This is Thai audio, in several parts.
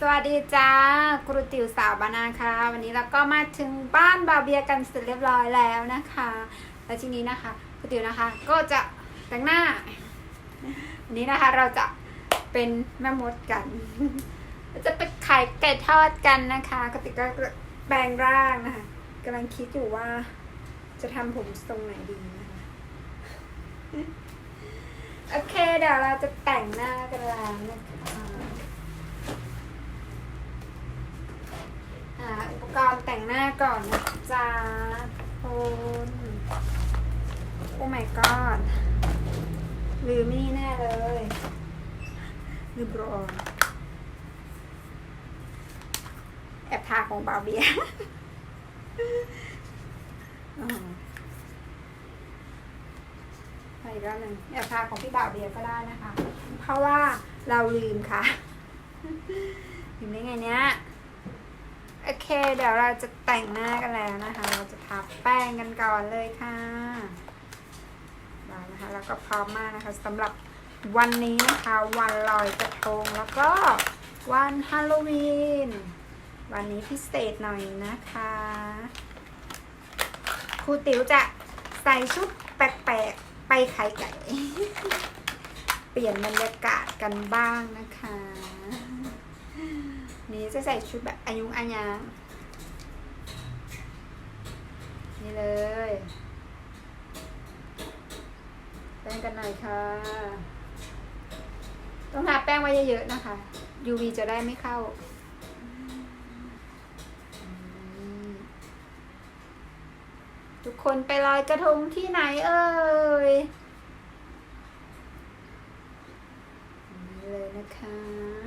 สวัสดีจ้าครูติ๋วสาวบานาค่ะ วันนี้เราก็มาถึงบ้านบาเบียกันเสร็จเรียบร้อยแล้วนะคะ แล้วทีนี้นะคะครูติ๋วนะคะ ก็จะแต่งหน้า วันนี้นะคะเราจะเป็นแม่มดกัน จะไปขายไก่ทอดกันนะคะครูติ๋วก็แปลงร่างนะคะกำลังคิดอยู่ว่า จะทำผมทรงไหนดีนะคะโอเคเดี๋ยวเราจะแต่งหน้ากันแล้วนะคะหาอุป กรณ์แต่งหน้าก่อนนะจ๊ะคุณโอ้ my god ลืมนี่แน่เลยลืมรลอนแอบทาของบาเบียไปอีกรอบหนึ่งแอบทาของพี่บ่าวเบียก็ได้นะคะ เพราะว่าเราลืมค่ะลืมได้ไงเนี้ย โอเค เดี๋ยวเราจะแต่งหน้ากันแล้วนะคะ เราจะทาแป้งกันก่อนเลยค่ะได้นะคะแล้วก็พร้อมมากนะคะสำหรับวันนี้นะคะ วันลอยกระทงแล้วก็วันฮาโลวีนวันนี้พิเศษหน่อยนะคะครูติ๋วจะใส่ชุดแปลกๆไปขายไก่ เปลี่ยนบรรยากาศกันบ้างนะคะ นี้จะใส่ชุดแบบอายุอายานี่เลยแป้งกันหน่อยค่ะ ต้องทาแป้งไว้เยอะๆนะคะ UV จะได้ไม่เข้าทุกคนไปลอยกระทงที่ไหนเอ่ยนี่เลยนะคะ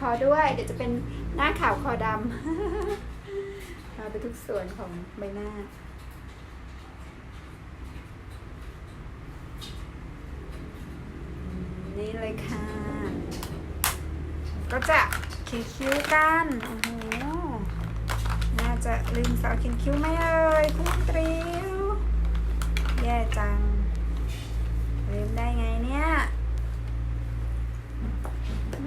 คอด้วย เดี๋ยวจะเป็นหน้าขาวคอดำทาไปทุกส่วนของใบหน้านี่เลยค่ะ ก็จะเขียนคิ้วกัน โอ้โห น่าจะลืมสาวเขียนคิ้วไหมเอ่ยคุณตริวแย่จังลืมได้ไงเนี่ย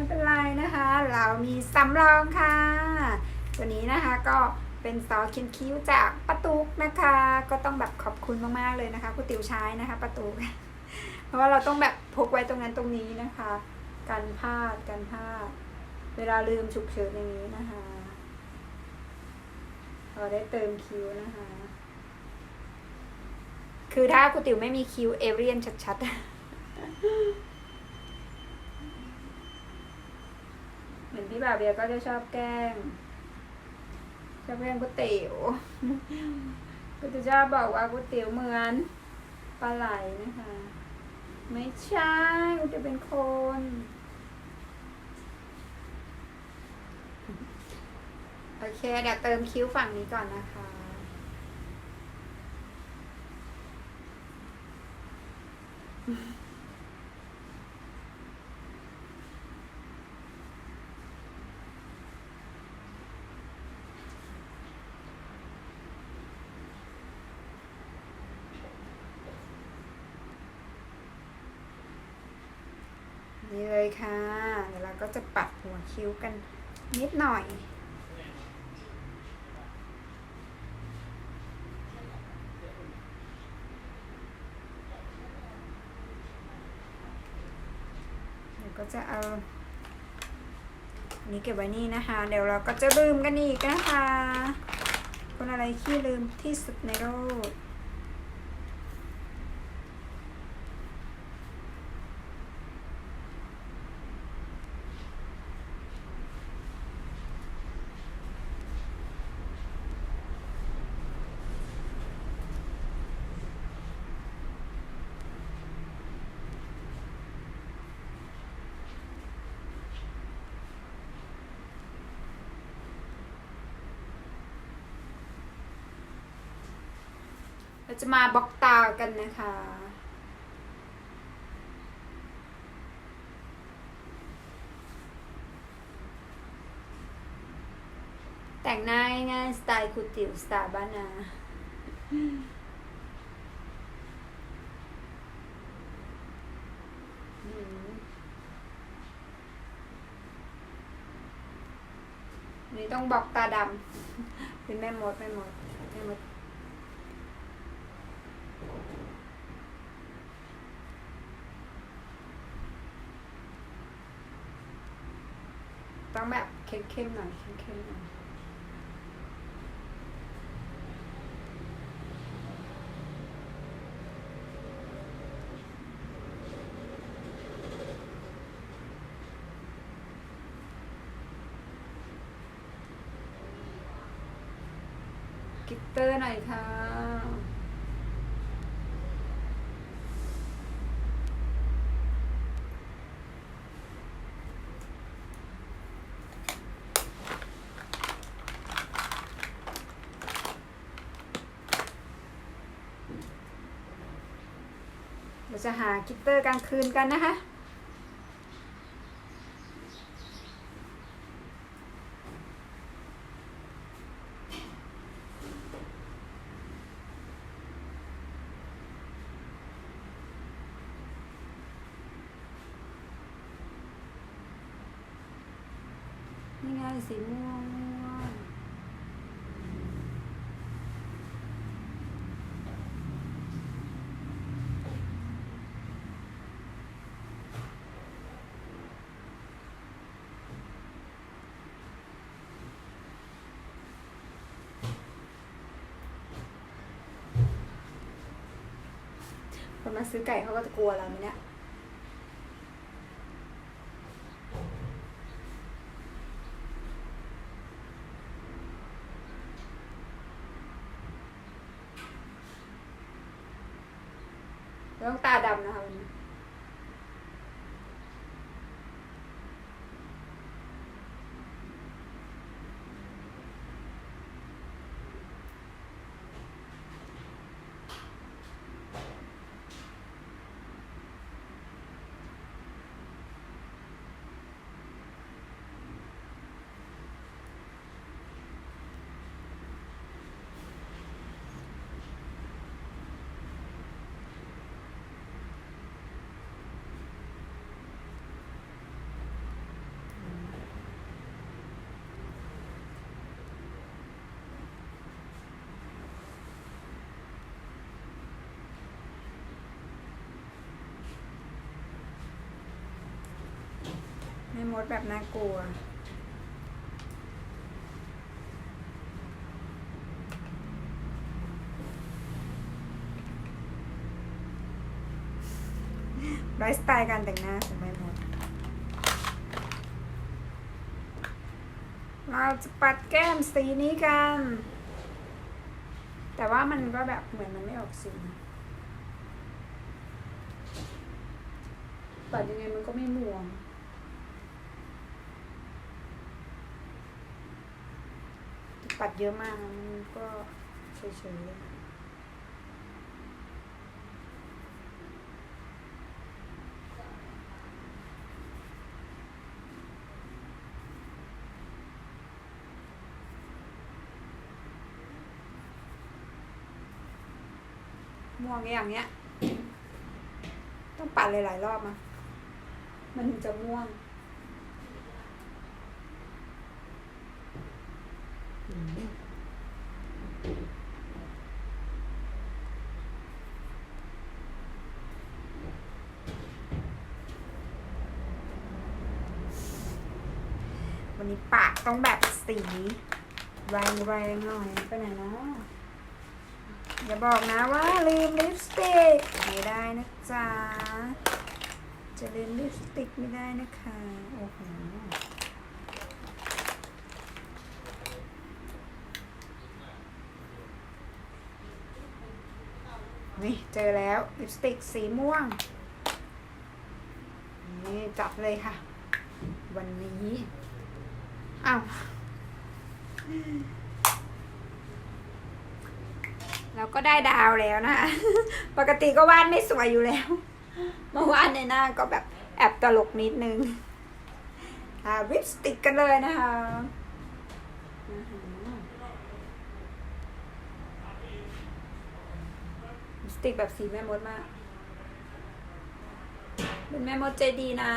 ไม่เป็นไรนะคะ เรามีสำรองค่ะ ตัวนี้นะคะก็เป็นซอสเคียนคิ้วจากประตุกนะคะ ก็ต้องแบบขอบคุณมากๆเลยนะคะคุณติ๋วใช้นะคะประตุกเพราะว่าเราต้องแบบพกไว้ตรงนั้นตรงนี้นะคะกันพลาดกันพลาดเวลาลืมฉุกเฉินอย่างนี้นะคะเราได้เติมคิ้วนะคะ คือถ้าคุณติ๋วไม่มีคิ้วเอเรียนชัดๆ เหมือนพี่ บาเบียก็จะชอบแกล้งชอบแกล้งก๋วยเตี๋ยวก็จะชอบบอกว่าก๋วยเตี๋ยวเหมือนปลาไหลนะคะ ไม่ใช่กูจะเป็นคนโอเคเดี๋ยวเติมคิ้วฝั่งนี้ก่อนนะคะ นี่เลยค่ะ เดี๋ยวเราก็จะปัดหัวคิ้วกันนิดหน่อย เดี๋ยวก็จะเอานนี้เก็บไว้นี่นะคะ เดี๋ยวเราก็จะลืมกันอีกนะคะ คนอะไรขี้ลืมที่สุดในโลก เราจะมาบล็อกตากันนะคะ แต่งหน้าง่ายสไตล์คุติวสตาบ้านานี่ต้องบอกตาดำเป็นแม่มดแม่มดแม่มด เข้มๆหน่อยเข้มๆหน่อยกิตเตอร์หน่อยค่ะ จะหากิตเตอร์กลางคืนกันนะคะ นี่ไงสีม่วง มาซื้อไก่เขาก็จะกลัวเราไหมเนี่ย มดแบบน่ากลัว ไลฟ์สไตล์การแต่งหน้าของไม่มดเราจะปัดแก้มสีนี้กัน แต่ว่ามันก็แบบเหมือนมันไม่ออกสีปัดยังไงมันก็ไม่ม่วง ปัดเยอะมากมันก็เฉยๆม่วงอย่างเงี้ย ต้องปัดหลายๆรอบมามันถึงจะม่วงอืม วันนี้ปากต้องแบบสีแรงๆหน่อยไปไหนเนาะอย่าบอกนะว่าลืมลิปสติกไม่ได้นะจ๊ะจะลืมลิปสติกไม่ได้นะคะโอ้โหนี่เจอแล้วลิปสติกสีม่วง นี่จับเลยค่ะ วันนี้ อ้าว เราก็ได้ดาวแล้วนะปกติก็วาดไม่สวยอยู่แล้วมาวาดในหน้าก็แบบแอบตลกนิดนึงอาวิปสติกกันเลยนะคะ สติกแบบสีแม่มดมาก เป็นแม่มดใจดีนะ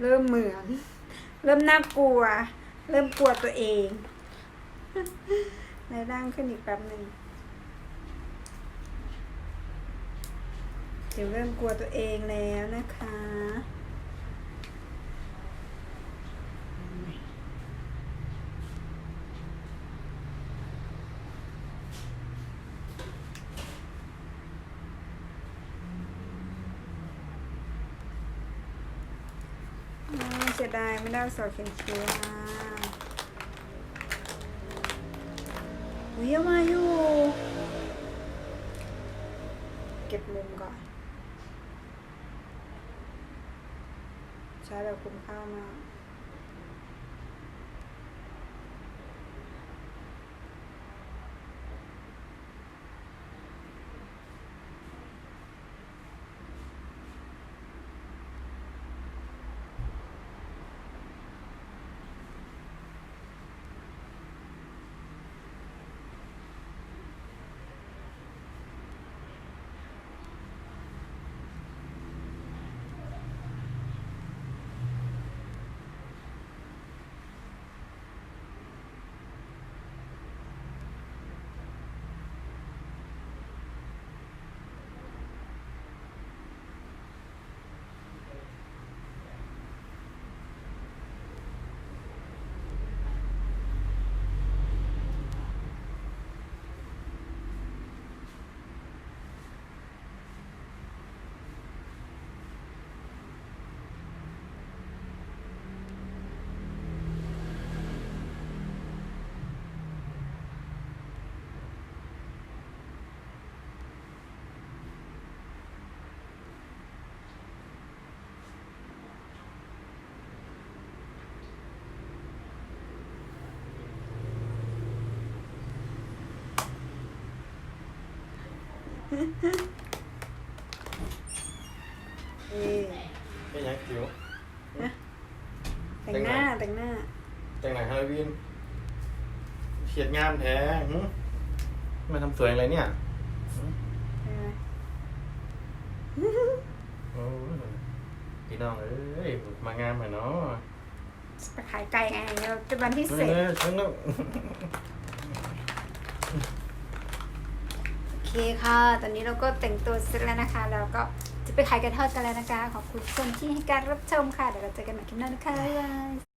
เริ่มเหมือน เริ่มน่ากลัว เริ่มกลัวตัวเอง ในร่างขึ้นอีกแป๊บหนึ่งเดี๋ยวเริ่มกลัวตัวเองแล้วนะคะ อ่า เสียดายไม่ได้สอดเขียนคิ้วมาอุ้ยเอามาอยู่ เก็บมุมก่อน ใช้แบบคุ้มค่ามาก เอ๊ะเป็นยังคิวแต่งหน้าแต่งหน้า แต่งไหนฮาโลวีนเฉียดงามแท้หึมาทำสวยอะไรเนี่ยหึใช่ไหมโอ้ยพี่น้องเอ้ยมางามเหมือนเนาะไปขายไก่ไงเราจะวันพิเอเศษอฉันก็โอเค ค่ะ ตอนนี้เราก็แต่งตัวเสร็จแล้วนะคะแล้วก็จะไปขายกระทอดกันแล้วนะคะ ขอบคุณทุกคนที่ให้การรับชมค่ะ เดี๋ยวเราเจอกันใหม่คลิปหน้านะคะบ๊ายบาย